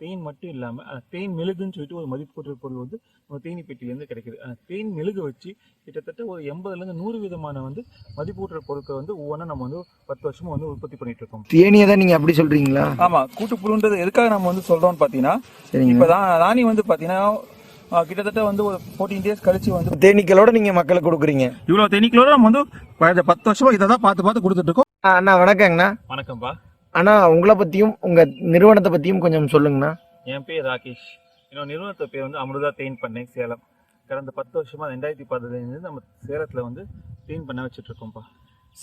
தேன் மட்டும் இல்லாமல் அந்த தேன் மெழுகுன்னு சொல்லிட்டு ஒரு மதிப்பூட்டுற பொருள் வந்து நம்ம தேனி பெட்டியிலேருந்து கிடைக்குது. அந்த தேன் மெழுகு வச்சு கிட்டத்தட்ட ஒரு எண்பதுலேருந்து நூறு விதமான வந்து மதிப்பூட்டுற பொருட்கள் வந்து ஒவ்வொன்றா நம்ம வந்து பத்து வருஷமா வந்து உற்பத்தி பண்ணிட்டு இருக்கோம். தேனியை தான் நீங்க அப்படி சொல்றீங்களா? ஆமா கூட்டுப்புழுன்றது எதுக்காக நம்ம வந்து சொல்றோம்னு பாத்தீங்கன்னா சரிங்க. இப்ப தான் ராணி வந்து பாத்தீங்கன்னா ஆஹ், கிட்டத்தட்ட வந்து ஒரு ஃபோர்டீன் டேஸ் கழிச்சு வந்து தேனீக்களோட நீங்க மக்களுக்கு கொடுக்குறீங்க. இவ்வளவு தேனீக்களோட நம்ம வந்து கடந்த பத்து வருஷமா இதை தான் பார்த்து பார்த்து கொடுத்துட்டு இருக்கோம். அண்ணா வணக்கங்கண்ணா. வணக்கம்ப்பா அண்ணா உங்களை பத்தியும் உங்க நிறுவனத்தை பத்தியும் கொஞ்சம் சொல்லுங்கண்ணா. என் பேர் ராகேஷ். என்னோட நிறுவனத்து பேர் வந்து அமிர்தா தேன் பண்ணை சேலம். கடந்த பத்து வருஷமா ரெண்டாயிரத்தி பதினஞ்சு நம்ம சேலத்துல வந்து தேன் பண்ணை வச்சுட்டு இருக்கோம்ப்பா.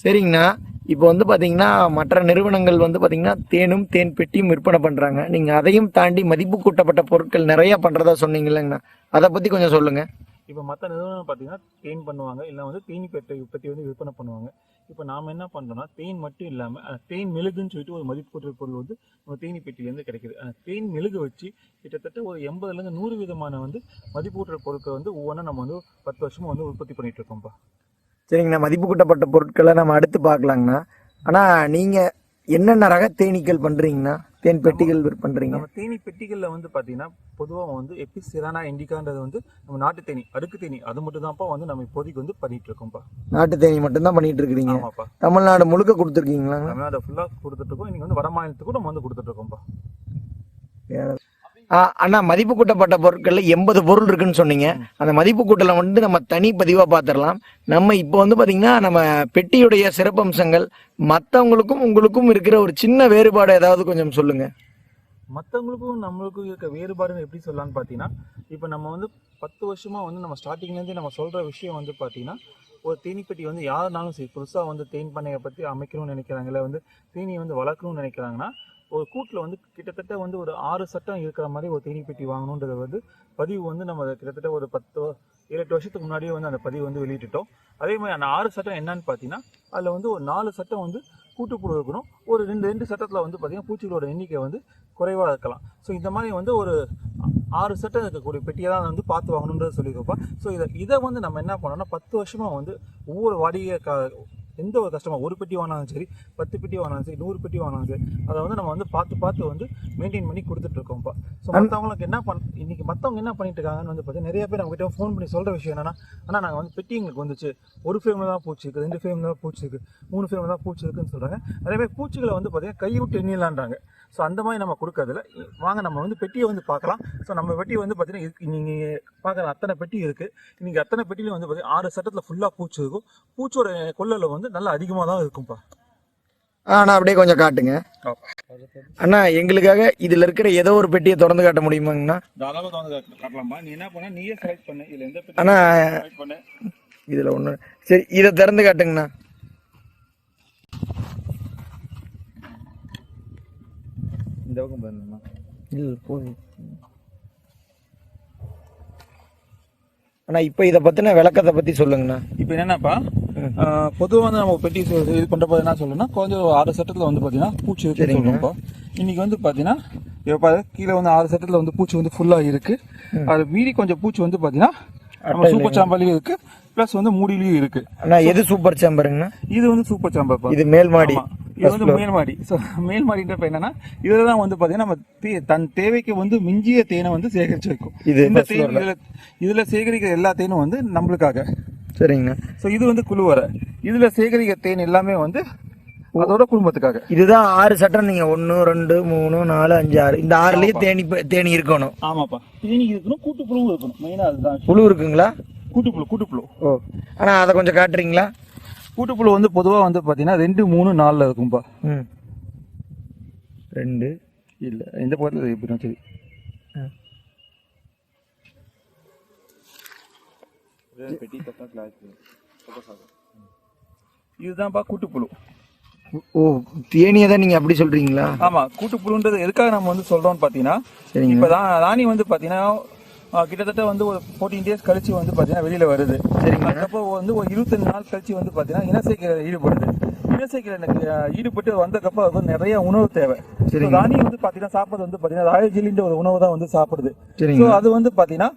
சரிங்கண்ணா. இப்போ வந்து பாத்தீங்கன்னா மற்ற நிறுவனங்கள் வந்து பாத்தீங்கன்னா தேனும் தேன் பெட்டியும் விற்பனை பண்றாங்க. நீங்க அதையும் தாண்டி மதிப்பு கூட்டப்பட்ட பொருட்கள் நிறைய பண்றதா சொன்னீங்கல்லங்கண்ணா. அதை பத்தி கொஞ்சம் சொல்லுங்க. இப்போ மற்ற நிறுவனம் பார்த்தீங்கன்னா தேன் பண்ணுவாங்க. இல்லை வந்து தேனி பெட்டை உற்பத்தி வந்து விற்பனை பண்ணுவாங்க. இப்போ நாம் என்ன பண்ணுறோம்னா தேன் மட்டும் இல்லாமல் தேன் மெழுகுன்னு சொல்லிட்டு ஒரு மதிப்பு மதிப்பூட்டுற பொருள் வந்து நம்ம தேனி பெட்டிலேருந்து கிடைக்குது. அந்த தேன் மெழுகு வச்சு கிட்டத்தட்ட ஒரு எண்பதுலேருந்து நூறு விதமான வந்து மதிப்பூட்டுற பொருட்கள் வந்து ஒவ்வொன்றா நம்ம வந்து பத்து வருஷமாக வந்து உற்பத்தி பண்ணிட்டு இருக்கோம்ப்பா. சரிங்கண்ணா மதிப்பு கூட்டப்பட்ட பொருட்களை நம்ம அடுத்து பார்க்கலாங்கண்ணா. ஆனால் நீங்கள் என்னென்ன ரக தேனீக்கள் பண்ணுறீங்கண்ணா தேன் பெட்டிகள் பண்றீங்க நம்ம தேனி பெட்டிகளில் வந்து பார்த்தீங்கன்னா பொதுவாக வந்து எப்பி சிரானா இண்டிகான்றது வந்து நம்ம நாட்டு தேனி அடுக்கு தேனி. அது மட்டும் தான்ப்பா வந்து நம்ம இப்போதைக்கு வந்து பண்ணிட்டு இருக்கோம்ப்பா. நாட்டு தேனி மட்டும்தான் பண்ணிட்டு இருக்கிறீங்க ஆமாப்பா. தமிழ்நாடு முழுக்க கொடுத்துருக்கீங்களா தமிழ்நாடு ஃபுல்லாக கொடுத்துட்டு இருக்கோம். இன்னைக்கு வந்து வட மாநிலத்துக்கும் நம்ம வந்து கொடுத்துட்டு இருக்கோம்ப்பா. அண்ணா மதிப்பு கூட்டப்பட்ட பொருட்கள்ல எண்பது பொருள் இருக்குன்னு சொன்னீங்க. அந்த மதிப்பு கூட்டலை வந்து நம்ம தனி பதிவா பார்த்துடலாம் நம்ம இப்போ வந்து பாத்தீங்கன்னா நம்ம பெட்டியுடைய சிறப்பம்சங்கள் மற்றவங்களுக்கும் உங்களுக்கும் இருக்கிற ஒரு சின்ன வேறுபாடு ஏதாவது கொஞ்சம் சொல்லுங்க. மற்றவங்களுக்கும் நம்மளுக்கும் இருக்க வேறுபாடுன்னு எப்படி சொல்லலாம்னு பார்த்தீங்கன்னா இப்போ நம்ம வந்து பத்து வருஷமா வந்து நம்ம ஸ்டார்டிங்லேருந்தே நம்ம சொல்கிற விஷயம் வந்து பார்த்தீங்கன்னா ஒரு தேனீப்பெட்டி வந்து யாருனாலும் சரி புதுசாக வந்து தேன் பண்ணையை பற்றி அமைக்கணும்னு நினைக்கிறாங்க இல்லை வந்து தேனியை வந்து வளர்க்கணும்னு நினைக்கிறாங்கன்னா ஒரு கூட்டில் வந்து கிட்டத்தட்ட வந்து ஒரு ஆறு சட்டம் இருக்கிற மாதிரி ஒரு தேனீப்பெட்டி வாங்கணுன்றது வந்து பதிவு வந்து நம்ம கிட்டத்தட்ட ஒரு பத்து ஏழு எட்டு வருஷத்துக்கு முன்னாடியே வந்து அந்த பதிவு வந்து வெளியிட்டுட்டோம். அதே மாதிரி அந்த ஆறு சட்டம் என்னன்னு பார்த்தீங்கன்னா அதில் வந்து ஒரு நாலு சட்டம் வந்து கூட்டுப்புழு இருக்கணும். ஒரு ரெண்டு ரெண்டு சட்டத்தில் வந்து பார்த்தீங்கன்னா பூச்சிகளோட எண்ணிக்கை வந்து குறைவாக இருக்கலாம். ஸோ இந்த மாதிரி வந்து ஒரு ஆறு சட்டம் இருக்கக்கூடிய பெட்டியை தான் வந்து பார்த்து வாங்கணுன்றது சொல்லியிருக்கப்பா ஸோ இதை இதை வந்து நம்ம என்ன பண்ணோம்னா பத்து வருஷமாக வந்து ஒவ்வொரு வாடிக்கை எந்த ஒரு கஸ்டமர் ஒரு பெட்டி வாங்கினாலும் சரி பத்து பெட்டி வாங்கினாலும் சரி நூறு பெட்டி வாங்கினாலும் சரி அதை வந்து நம்ம வந்து பார்த்து பார்த்து வந்து மெயின்டைன் பண்ணி கொடுத்துட்டு இருக்கோம்ப்பா. ஸோ மற்றவங்களுக்கு என்ன பண் இன்னைக்கு மற்றவங்க என்ன பண்ணிட்டு இருக்காங்கன்னு வந்து பார்த்தீங்கன்னா நிறைய பேர் நம்மகிட்ட ஃபோன் பண்ணி சொல்கிற விஷயம் என்னன்னா ஆனால் நாங்கள் வந்து பெட்டி எங்களுக்கு வந்துச்சு. ஒரு ஃப்ரேமில் தான் பூச்சி இருக்குது ரெண்டு ஃப்ரேமில் தான் பூச்சி இருக்குது மூணு ஃப்ரேமில் தான் பூச்சி இருக்குன்னு சொல்கிறாங்க அதே மாதிரி பூச்சிகளை வந்து பார்த்தீங்கன்னா கை விட்டு எண்ணிடலான்றாங்க. ஸோ அந்த மாதிரி நம்ம கொடுக்கறதுல வாங்க நம்ம வந்து பெட்டியை வந்து பார்க்கலாம். ஸோ நம்ம பெட்டி வந்து பார்த்தீங்கன்னா நீங்கள் பார்க்குற அத்தனை பெட்டி இருக்குது இன்னைக்கு அத்தனை பெட்டிலையும் வந்து பார்த்தீங்கன்னா ஆறு சட்டத்தில் ஃபுல்லாக பூச்சி இருக்கும். பூச்சியோட கொள்ளல வந்து நல்லா அதிகமாக தான் இருக்கும்ப்பா அண்ணா அப்படியே கொஞ்சம் காட்டுங்க. அண்ணா எங்களுக்காக இதுல இருக்கிற ஏதோ ஒரு பெட்டியை திறந்து காட்ட முடியுமாங்கண்ணா? தாராளமாக வந்து காட்டலாமா. நீ என்ன பண்ண? நீயே செலக்ட் பண்ணு. இதில் எந்த பெட்டி அண்ணா செலக்ட் பண்ணு. இதுல ஒண்ணு. சரி இதை திறந்து காட்டுங்கண்ணா. இந்த பக்கம் இல்ல போதும். அண்ணா இப்போ இதை பத்தின விளக்கத்தை பத்தி சொல்லுங்கண்ணா. இப்போ என்னன்னாப்பா பொதுவாக வந்து நம்ம பெட்டி இது பண்ணுறப்ப என்ன சொல்லணும்னா கொஞ்சம் ஆறு சட்டத்தில் வந்து பார்த்தீங்கன்னா பூச்சி இருக்குன்னு சொல்லுவோம்ப்பா இன்னைக்கு வந்து பார்த்தீங்கன்னா இப்போ கீழே வந்து ஆறு சட்டத்தில் வந்து பூச்சி வந்து ஃபுல்லாக இருக்கு. அது மீறி கொஞ்சம் பூச்சி வந்து பார்த்தீங்கன்னா நம்ம சூப்பர் சாம்பர்லையும் இருக்கு. ப்ளஸ் வந்து மூடிலையும் இருக்கு. எது சூப்பர் சேம்பருங்கண்ணா? இது வந்து சூப்பர் சாம்பர்ப்பா. இது மேல் மாடி. இது வந்து மேல் மாடி. ஸோ மேல் மாடின்றப்ப என்னன்னா இதுல தான் வந்து பாத்தீங்கன்னா நம்ம தே- தன் தேவைக்கு வந்து மிஞ்சிய தேனை வந்து சேகரிச்சு வைக்கும். இந்த தேன் இதுல இதுல சேகரிக்கிற எல்லா தேனும் வந்து நம்மளுக்காக. சரிங்கண்ணா. ஸோ இது வந்து குழுவரை. இதுல சேகரிக்கிற தேன் எல்லாமே வந்து அதோட குடும்பத்துக்காக. இதுதான் ஆறு சட்டம் நீங்க ஒன்னு ரெண்டு மூணு நாலு அஞ்சு ஆறு. இந்த ஆறுலயே தேனி தேனி இருக்கணும். ஆமாப்பா. தேனி இருக்கணும் கூட்டுப்புழுவும் இருக்கணும். மெயினா அதுதான். புழு இருக்குங்களா? கூட்டுப்புழு கூட்டுப்புழு. ஓ. அண்ணா அதை கொஞ்சம் காட்டுறீங்களா? கூட்டுப்புழு வந்து பொதுவா வந்து பாத்தீங்கன்னா ரெண்டு மூணு நாலுல இருக்கும்பா. ம். ரெண்டு. இல்ல இந்த பக்கத்துல எப்படி சரி இதுதான்ப்பா கூட்டுப்புழு. ஓ தேனியை தான் நீங்க அப்படி சொல்றீங்களா? ஆமா கூட்டுப்புழுன்றது எதுக்காக நம்ம வந்து சொல்றோம்னு பாத்தீங்கன்னா சரிங்க. இப்ப தான் ராணி வந்து பாத்தீங்கன்னா ஆஹ், கிட்டத்தட்ட வந்து ஒரு ஃபோர்டீன் டேஸ் கழிச்சு வந்து பாத்தீங்கன்னா வெளியில வருது. சரிங்க. அதுக்கப்புறம் வந்து ஒரு இருபத்தஞ்சு நாள் கழிச்சு வந்து பாத்தீங்கன்னா இனசேக்கிற ஈடுபடுது. இனசேக்கிற எனக்கு ஈடுபட்டு வந்தக்கப்புறம் அது வந்து நிறைய உணவு தேவை. சரிங்க. ராணி வந்து பாத்தீங்கன்னா சாப்பிடுறது வந்து பாத்தீங்கன்னா ராயல் ஜெல்லின்ற ஒரு உணவு தான் வந்து சாப்பிடுது. சரிங்க. ஸோ அது வந்து பாத்தீங்கன்னா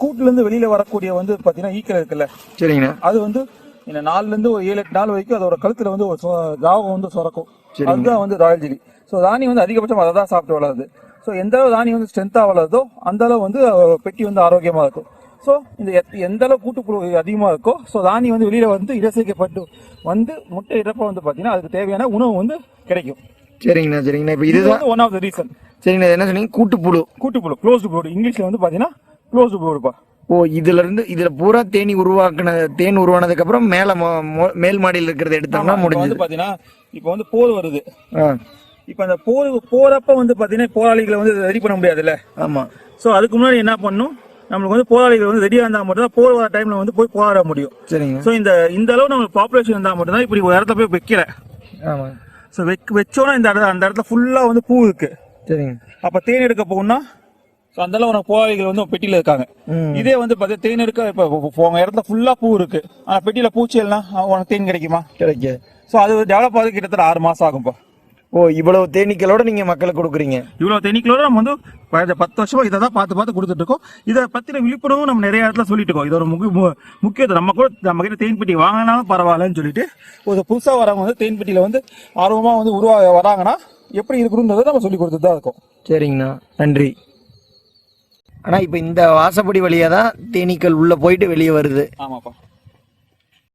கூட்டுல இருந்து வெளியில வரக்கூடிய வந்து பாத்தீங்கன்னா ஈக்கள் இருக்குல்ல. சரிங்கண்ணா அது வந்து இந்த நாலுல இருந்து ஒரு ஏழு எட்டு நாள் வரைக்கும் அதோட கழுத்துல வந்து ஒரு திராவகம் வந்து சுரக்கும். சரிங்க. அதுதான் வந்து ராயல் ஜெலி ஸோ ராணி வந்து அதிகபட்சம் அதை தான் சாப்பிட்டு வளருது. ஸோ எந்த அளவு தானியம் வந்து ஸ்ட்ரென்த்தாக வளருதோ அந்த அளவு வந்து பெட்டி வந்து ஆரோக்கியமாக இருக்கும். ஸோ இந்த எந்த அளவு கூட்டுப்புழு அதிகமாக இருக்கோ ஸோ தானியம் வந்து வெளியில் வந்து இடசேக்கப்பட்டு வந்து முட்டை இறப்ப வந்து பார்த்தீங்கன்னா அதுக்கு தேவையான உணவு வந்து கிடைக்கும். சரிங்கண்ணா சரிங்கண்ணா. இப்போ இது இதுதான் ஒன் ஆஃப் த ரீசன் சரிங்கண்ணா என்ன சொன்னீங்க? கூட்டுப்புழு. கூட்டுப்புழு க்ளோஸ்டு ப்ளூட் இங்கிலீஷில் வந்து பார்த்தீங்கன்னா க்ளோஸ்டு ப்ளூடுப்பா ஓ இதுல இருந்து இதுல பூரா தேனி உருவாக்குன தேன் உருவானதுக்கு அப்புறம் மேல மேல் மாடியில் இருக்கிறத எடுத்தோம்னா முடிஞ்சது வந்து பார்த்தீங்கன்னா இப்போ வந்து போர் வருது. இப்போ அந்த போர் போறப்ப வந்து பார்த்தீங்கன்னா போராளிகளை வந்து ரெடி பண்ண முடியாதுல்ல? ஆமா. ஸோ அதுக்கு முன்னாடி என்ன பண்ணும் நம்மளுக்கு வந்து போராளிகள் வந்து ரெடியாக இருந்தால் மட்டும் தான் போர் வர டைம்ல வந்து போய் போராட முடியும். சரிங்க. ஸோ இந்த இந்த அளவு நம்மளுக்கு பாப்புலேஷன் இருந்தால் மட்டும்தான் இப்படி ஒரு இடத்துல போய் வைக்கல. ஆமா. ஸோ வெக் வச்சோன்னா இந்த இடத்துல அந்த இடத்துல ஃபுல்லாக வந்து பூ இருக்கு. சரிங்க. அப்போ தேன் எடுக்க போகணும்னா ஸோ அந்த அளவு போராளிகள் வந்து பெட்டியில் இருக்காங்க. இதே வந்து பார்த்தீங்கன்னா தேன் எடுக்க இப்போ உங்க இடத்துல ஃபுல்லாக பூ இருக்கு. ஆனால் பெட்டியில் பூச்சி எல்லாம் உனக்கு தேன் கிடைக்குமா? கிடைக்க ஸோ அது டெவலப் ஆகுது கிட்டத்தட்ட ஆறு மாசம் ஆகும்ப்பா. ஓ இவ்வளவு தேனீக்களோட நீங்க மக்களுக்கு கொடுக்குறீங்க? இவ்வளோ தென்னிக்கிலோட நம்ம வந்து பத்து வருஷமா இதை தான் பார்த்து பார்த்து கொடுத்துட்டு இருக்கோம். இதை பத்தின விழிப்புணர்வும் நம்ம நிறைய இடத்துல சொல்லிட்டு இருக்கோம். இது ஒரு முக்கியத்துவம். நம்ம கூட நம்ம கிட்ட தேன்பெட்டி வாங்கினாலும் பரவாயில்லன்னு சொல்லிட்டு ஒரு புதுசாக வரவங்க வந்து தேன்பெட்டியில் வந்து ஆர்வமாக வந்து உருவா வராங்கன்னா எப்படி இருக்கணுன்றதை நம்ம சொல்லி கொடுத்துட்டு தான் இருக்கோம். சரிங்கண்ணா. நன்றி. ஆனா இப்ப இந்த வாசப்படி வழியா தான் தேனீக்கள் உள்ள போயிட்டு வெளியே வருது. ஆமாப்பா.